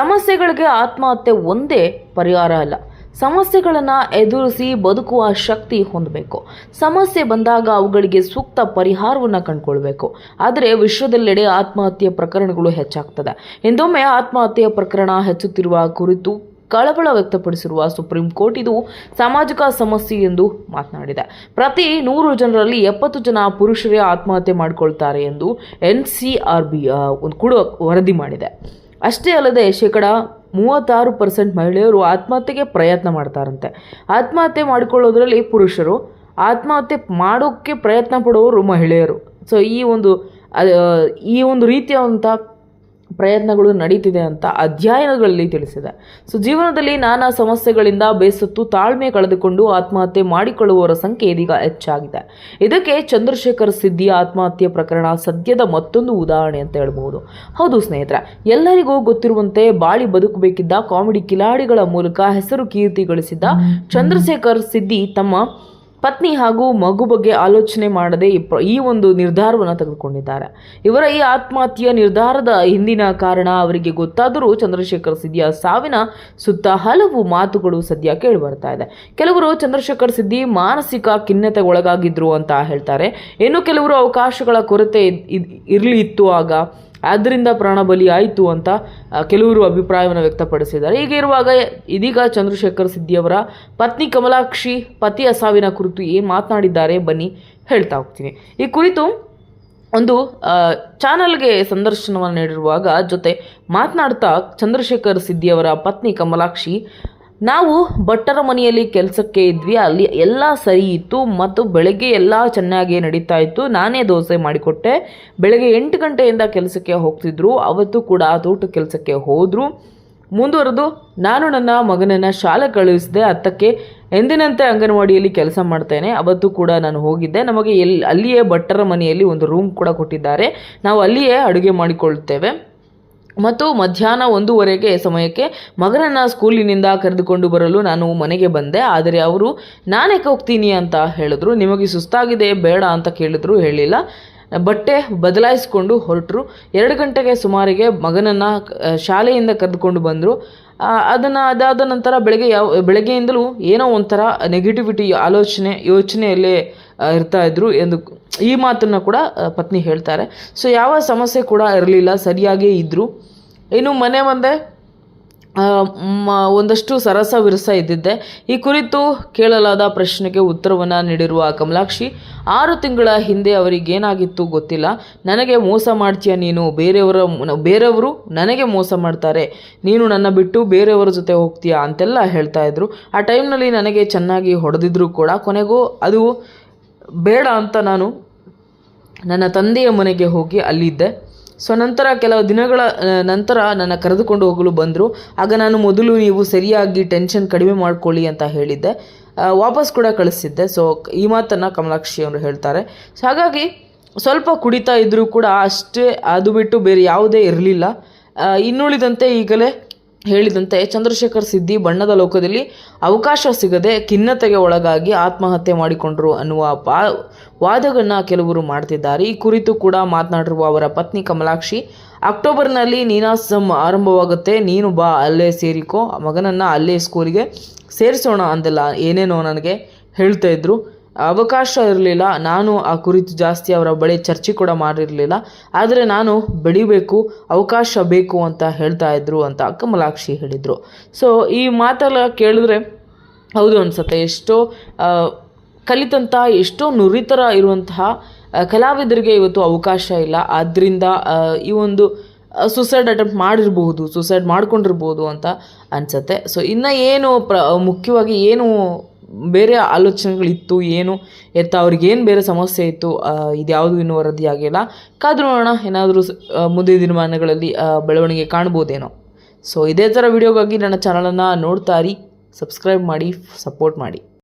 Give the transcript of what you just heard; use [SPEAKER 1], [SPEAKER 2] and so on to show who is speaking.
[SPEAKER 1] ಸಮಸ್ಯೆಗಳಿಗೆ ಆತ್ಮಹತ್ಯೆ ಒಂದೇ ಪರಿಹಾರ ಅಲ್ಲ. ಸಮಸ್ಯೆಗಳನ್ನು ಎದುರಿಸಿ ಬದುಕುವ ಶಕ್ತಿ ಹೊಂದಬೇಕು. ಸಮಸ್ಯೆ ಬಂದಾಗ ಅವುಗಳಿಗೆ ಸೂಕ್ತ ಪರಿಹಾರವನ್ನು ಕಂಡುಕೊಳ್ಬೇಕು. ಆದರೆ ವಿಶ್ವದೆಲ್ಲೆಡೆ ಆತ್ಮಹತ್ಯೆ ಪ್ರಕರಣಗಳು ಹೆಚ್ಚಾಗ್ತದೆ. ಇಂದೊಮ್ಮೆ ಆತ್ಮಹತ್ಯೆ ಪ್ರಕರಣ ಹೆಚ್ಚುತ್ತಿರುವ ಕುರಿತು ಕಳವಳ ವ್ಯಕ್ತಪಡಿಸಿರುವ ಸುಪ್ರೀಂ ಕೋರ್ಟ್ ಇದು ಸಾಮಾಜಿಕ ಸಮಸ್ಯೆ ಎಂದು ಮಾತನಾಡಿದೆ. ಪ್ರತಿ ನೂರು ಜನರಲ್ಲಿ ಎಪ್ಪತ್ತು ಜನ ಪುರುಷರೇ ಆತ್ಮಹತ್ಯೆ ಮಾಡಿಕೊಳ್ತಾರೆ ಎಂದು ಎನ್ ಸಿ ಆರ್ ಬಿ ಒಂದು ಕೂಡ ವರದಿ ಮಾಡಿದೆ. ಅಷ್ಟೇ ಅಲ್ಲದೆ ಶೇಕಡ ಮೂವತ್ತಾರು ಪರ್ಸೆಂಟ್ ಮಹಿಳೆಯರು ಆತ್ಮಹತ್ಯೆಗೆ ಪ್ರಯತ್ನ ಮಾಡ್ತಾರಂತೆ. ಆತ್ಮಹತ್ಯೆ ಮಾಡಿಕೊಳ್ಳೋದ್ರಲ್ಲಿ ಪುರುಷರು, ಆತ್ಮಹತ್ಯೆ ಮಾಡೋಕ್ಕೆ ಪ್ರಯತ್ನ ಪಡುವವರು ಮಹಿಳೆಯರು. ಸೊ ಈ ಒಂದು ಈ ಒಂದು ರೀತಿಯಾದಂಥ ಪ್ರಯತ್ನಗಳು ನಡೀತಿದೆ ಅಂತ ಅಧ್ಯಯನಗಳಲ್ಲಿ ತಿಳಿಸಿದೆ. ಸೊ ಜೀವನದಲ್ಲಿ ನಾನಾ ಸಮಸ್ಯೆಗಳಿಂದ ಬೇಸತ್ತು ತಾಳ್ಮೆ ಕಳೆದುಕೊಂಡು ಆತ್ಮಹತ್ಯೆ ಮಾಡಿಕೊಳ್ಳುವವರ ಸಂಖ್ಯೆ ಇದೀಗ ಹೆಚ್ಚಾಗಿದೆ. ಇದಕ್ಕೆ ಚಂದ್ರಶೇಖರ್ ಸಿದ್ದಿ ಆತ್ಮಹತ್ಯೆ ಪ್ರಕರಣ ಸದ್ಯದ ಮತ್ತೊಂದು ಉದಾಹರಣೆ ಅಂತ ಹೇಳ್ಬಹುದು. ಹೌದು ಸ್ನೇಹಿತರೆ ಎಲ್ಲರಿಗೂ ಗೊತ್ತಿರುವಂತೆ ಬಾಳಿ ಬದುಕಬೇಕಿದ್ದ ಕಾಮಿಡಿ ಕಿಲಾಡಿಗಳ ಮೂಲಕ ಹೆಸರು ಕೀರ್ತಿ ಗಳಿಸಿದ್ದ ಚಂದ್ರಶೇಖರ್ ಸಿದ್ಧಿ ತಮ್ಮ ಪತ್ನಿ ಹಾಗೂ ಮಗು ಬಗ್ಗೆ ಆಲೋಚನೆ ಮಾಡದೆ ಈ ಒಂದು ನಿರ್ಧಾರವನ್ನು ತೆಗೆದುಕೊಂಡಿದ್ದಾರೆ. ಇವರ ಈ ಆತ್ಮಹತ್ಯೆಯ ನಿರ್ಧಾರದ ಹಿಂದಿನ ಕಾರಣ ಅವರಿಗೆ ಗೊತ್ತಾದರೂ ಚಂದ್ರಶೇಖರ್ ಸಿದ್ದಿಯ ಸಾವಿನ ಸುತ್ತ ಹಲವು ಮಾತುಗಳು ಸದ್ಯ ಕೇಳಿಬರ್ತಾ ಇದೆ. ಕೆಲವರು ಚಂದ್ರಶೇಖರ್ ಸಿದ್ದಿ ಮಾನಸಿಕ ಖಿನ್ನತೆಗೆ ಒಳಗಾಗಿದ್ರು ಅಂತ ಹೇಳ್ತಾರೆ. ಇನ್ನು ಕೆಲವರು ಅವಕಾಶಗಳ ಕೊರತೆ ಇರ್ಲಿ ಇತ್ತು ಆಗ ಆದ್ದರಿಂದ ಪ್ರಾಣಬಲಿ ಆಯಿತು ಅಂತ ಕೆಲವರು ಅಭಿಪ್ರಾಯವನ್ನು ವ್ಯಕ್ತಪಡಿಸಿದ್ದಾರೆ. ಹೀಗಿರುವಾಗ ಇದೀಗ ಚಂದ್ರಶೇಖರ್ ಸಿದ್ದಿಯವರ ಪತ್ನಿ ಕಮಲಾಕ್ಷಿ ಪತಿಯ ಸಾವಿನ ಕುರಿತು ಏನು ಮಾತನಾಡಿದ್ದಾರೆ ಬನ್ನಿ ಹೇಳ್ತಾ ಹೋಗ್ತೀನಿ. ಈ ಕುರಿತು ಒಂದು ಚಾನಲ್ಗೆ ಸಂದರ್ಶನವನ್ನು ನೀಡಿರುವಾಗ ಜೊತೆ ಮಾತನಾಡ್ತಾ ಚಂದ್ರಶೇಖರ್ ಸಿದ್ದಿಯವರ ಪತ್ನಿ ಕಮಲಾಕ್ಷಿ ನಾವು ಭಟ್ಟರ ಮನೆಯಲ್ಲಿ ಕೆಲಸಕ್ಕೆ ಇದ್ವಿ, ಅಲ್ಲಿ ಎಲ್ಲ ಸರಿ ಇತ್ತು ಮತ್ತು ಬೆಳಗ್ಗೆ ಎಲ್ಲ ಚೆನ್ನಾಗಿ ನಡೀತಾ ಇತ್ತು. ನಾನೇ ದೋಸೆ ಮಾಡಿಕೊಟ್ಟೆ. ಬೆಳಗ್ಗೆ ಎಂಟು ಗಂಟೆಯಿಂದ ಕೆಲಸಕ್ಕೆ ಹೋಗ್ತಿದ್ರು. ಅವತ್ತು ಕೂಡ ತೋಟ ಕೆಲಸಕ್ಕೆ ಹೋದರು. ಮುಂದುವರೆದು ನಾನು ನನ್ನ ಮಗನನ್ನು ಶಾಲೆ ಕಳುಹಿಸಿದೆ ಹತ್ತಕ್ಕೆ ಎಂದಿನಂತೆ ಅಂಗನವಾಡಿಯಲ್ಲಿ ಕೆಲಸ ಮಾಡ್ತೇನೆ. ಅವತ್ತು ಕೂಡ ನಾನು ಹೋಗಿದ್ದೆ. ನಮಗೆ ಎಲ್ಲಿ ಅಲ್ಲಿಯೇ ಭಟ್ಟರ ಮನೆಯಲ್ಲಿ ಒಂದು ರೂಮ್ ಕೂಡ ಕೊಟ್ಟಿದ್ದಾರೆ. ನಾವು ಅಲ್ಲಿಯೇ ಅಡುಗೆ ಮಾಡಿಕೊಳ್ಳುತ್ತೇವೆ ಮತ್ತು ಮಧ್ಯಾಹ್ನ ಒಂದೂವರೆಗೆ ಸಮಯಕ್ಕೆ ಮಗನನ್ನು ಸ್ಕೂಲಿನಿಂದ ಕರೆದುಕೊಂಡು ಬರಲು ನಾನು ಮನೆಗೆ ಬಂದೆ. ಆದರೆ ಅವರು, ನಾನೇಕೆ ಹೋಗ್ತೀನಿ ಅಂತ ಹೇಳಿದ್ರು. ನಿಮಗೆ ಸುಸ್ತಾಗಿದೆ, ಬೇಡ ಅಂತ ಕೇಳಿದ್ರು, ಹೇಳಿಲ್ಲ. ಬಟ್ಟೆ ಬದಲಾಯಿಸಿಕೊಂಡು ಹೊರಟರು. ಎರಡು ಗಂಟೆಗೆ ಸುಮಾರಿಗೆ ಮಗನನ್ನು ಶಾಲೆಯಿಂದ ಕರೆದುಕೊಂಡು ಬಂದರು. ಅದನ್ನು, ಅದಾದ ನಂತರ ಬೆಳಗ್ಗೆ ಯಾವ, ಬೆಳಗ್ಗೆಯಿಂದಲೂ ಏನೋ ಒಂಥರ ನೆಗೆಟಿವಿಟಿ ಆಲೋಚನೆ, ಯೋಚನೆಯಲ್ಲೇ ಇರ್ತಾ ಇದ್ರು ಎಂದು ಈ ಮಾತನ್ನು ಕೂಡ ಪತ್ನಿ ಹೇಳ್ತಾರೆ. ಸೊ ಯಾವ ಸಮಸ್ಯೆ ಕೂಡ ಇರಲಿಲ್ಲ, ಸರಿಯಾಗೇ ಇದ್ದರು ಇನ್ನು ಮನೆ ಮುಂದೆ ಒಂದಷ್ಟು ಸರಸ ವಿರಸ ಇದ್ದಿದ್ದೆ. ಈ ಕುರಿತು ಕೇಳಲಾದ ಪ್ರಶ್ನೆಗೆ ಉತ್ತರವನ್ನು ನೀಡಿರುವ ಕಮಲಾಕ್ಷಿ, ಆರು ತಿಂಗಳ ಹಿಂದೆ ಅವರಿಗೇನಾಗಿತ್ತು ಗೊತ್ತಿಲ್ಲ. ನನಗೆ ಮೋಸ ಮಾಡ್ತೀಯ ನೀನು? ಬೇರೆಯವರ, ಬೇರೆಯವರು ನನಗೆ ಮೋಸ ಮಾಡ್ತಾರೆ. ನೀನು ನನ್ನ ಬಿಟ್ಟು ಬೇರೆಯವರ ಜೊತೆ ಹೋಗ್ತೀಯಾ? ಅಂತೆಲ್ಲ ಹೇಳ್ತಾ ಇದ್ರು. ಆ ಟೈಮ್ನಲ್ಲಿ ನನಗೆ ಚೆನ್ನಾಗಿ ಹೊಡೆದಿದ್ರು ಕೂಡ. ಕೊನೆಗೂ ಅದು ಬೇಡ ಅಂತ ನಾನು ನನ್ನ ತಂದೆಯ ಮನೆಗೆ ಹೋಗಿ ಅಲ್ಲಿದ್ದೆ. ಸೊ ನಂತರ ಕೆಲವು ದಿನಗಳ ನಂತರ ನನ್ನ ಕರೆದುಕೊಂಡು ಹೋಗಲು ಬಂದರು. ಆಗ ನಾನು ಮೊದಲು ನೀವು ಸರಿಯಾಗಿ ಟೆನ್ಷನ್ ಕಡಿಮೆ ಮಾಡ್ಕೊಳ್ಳಿ ಅಂತ ಹೇಳಿದ್ದೆ. ವಾಪಸ್ ಕೂಡ ಕಳಿಸಿದ್ದೆ. ಸೊ ಈ ಮಾತನ್ನು ಕಮಲಾಕ್ಷಿ ಅವರು ಹೇಳ್ತಾರೆ. ಸೊ ಹಾಗಾಗಿ ಸ್ವಲ್ಪ ಕುಡಿತಾ ಇದ್ದರೂ ಕೂಡ ಅಷ್ಟೇ ಅದು ಬಿಟ್ಟು ಬೇರೆ ಯಾವುದೇ ಇರಲಿಲ್ಲ. ಇನ್ನುಳಿದಂತೆ ಈಗಲೇ ಹೇಳಿದಂತೆ ಚಂದ್ರಶೇಖರ್ ಸಿದ್ದಿ ಬಣ್ಣದ ಲೋಕದಲ್ಲಿ ಅವಕಾಶ ಸಿಗದೆ ಖಿನ್ನತೆಗೆ ಒಳಗಾಗಿ ಆತ್ಮಹತ್ಯೆ ಮಾಡಿಕೊಂಡರು ಅನ್ನುವ ಪಾ ವಾದಗಳನ್ನು ಕೆಲವರು ಮಾಡ್ತಿದ್ದಾರೆ. ಈ ಕುರಿತು ಕೂಡ ಮಾತನಾಡಿರುವ ಅವರ ಪತ್ನಿ ಕಮಲಾಕ್ಷಿ, ಅಕ್ಟೋಬರ್ನಲ್ಲಿ ನೀನಾಸಂ ಆರಂಭವಾಗುತ್ತೆ, ನೀನು ಬಾ, ಅಲ್ಲೇ ಸೇರಿಕೋ, ಮಗನನ್ನು ಅಲ್ಲೇ ಸ್ಕೂಲಿಗೆ ಸೇರಿಸೋಣ ಅಂದಲ್ಲ ಏನೇನೋ ನನಗೆ ಹೇಳ್ತಾ ಇದ್ರು. ಅವಕಾಶ ಇರಲಿಲ್ಲ. ನಾನು ಆ ಕುರಿತು ಜಾಸ್ತಿ ಅವರ ಬಳಿ ಚರ್ಚೆ ಕೂಡ ಮಾಡಿರಲಿಲ್ಲ. ಆದರೆ ನಾನು ಬೆಳಿಬೇಕು, ಅವಕಾಶ ಬೇಕು ಅಂತ ಹೇಳ್ತಾ ಇದ್ರು ಅಂತ ಕಮಲಾಕ್ಷಿ ಹೇಳಿದರು. ಸೊ ಈ ಮಾತೆಲ್ಲ ಕೇಳಿದ್ರೆ ಹೌದು ಅನ್ಸುತ್ತೆ. ಎಷ್ಟೋ ಕಲಿತಂಥ, ಎಷ್ಟೋ ನುರಿತರ ಇರುವಂತಹ ಕಲಾವಿದರಿಗೆ ಇವತ್ತು ಅವಕಾಶ ಇಲ್ಲ. ಆದ್ದರಿಂದ ಈ ಒಂದು ಸುಸೈಡ್ ಅಟೆಂಪ್ಟ್ ಮಾಡಿರಬಹುದು ಸುಸೈಡ್ ಮಾಡ್ಕೊಂಡಿರ್ಬೋದು ಅಂತ ಅನಿಸುತ್ತೆ. ಸೊ ಇನ್ನು ಏನು ಪ್ರ, ಮುಖ್ಯವಾಗಿ ಏನು ಬೇರೆ ಆಲೋಚನೆಗಳಿತ್ತು, ಏನು ಎತ್ತ ಅವ್ರಿಗೇನು ಬೇರೆ ಸಮಸ್ಯೆ ಇತ್ತು ಇದ್ಯಾವುದು ಇನ್ನೂ ವರದಿ ಆಗಿಲ್ಲ. ಕಾದು ನೋಡೋಣ, ಏನಾದರೂ ಮುಂದಿನ ದಿನಮಾನಗಳಲ್ಲಿ ಬೆಳವಣಿಗೆ ಕಾಣ್ಬೋದೇನೋ. ಸೊ ಇದೇ ಥರ ವಿಡಿಯೋಗಾಗಿ ನನ್ನ ಚಾನಲನ್ನು ನೋಡ್ತಾ ಇರಿ ಸಬ್ಸ್ಕ್ರೈಬ್ ಮಾಡಿ ಸಪೋರ್ಟ್ ಮಾಡಿ.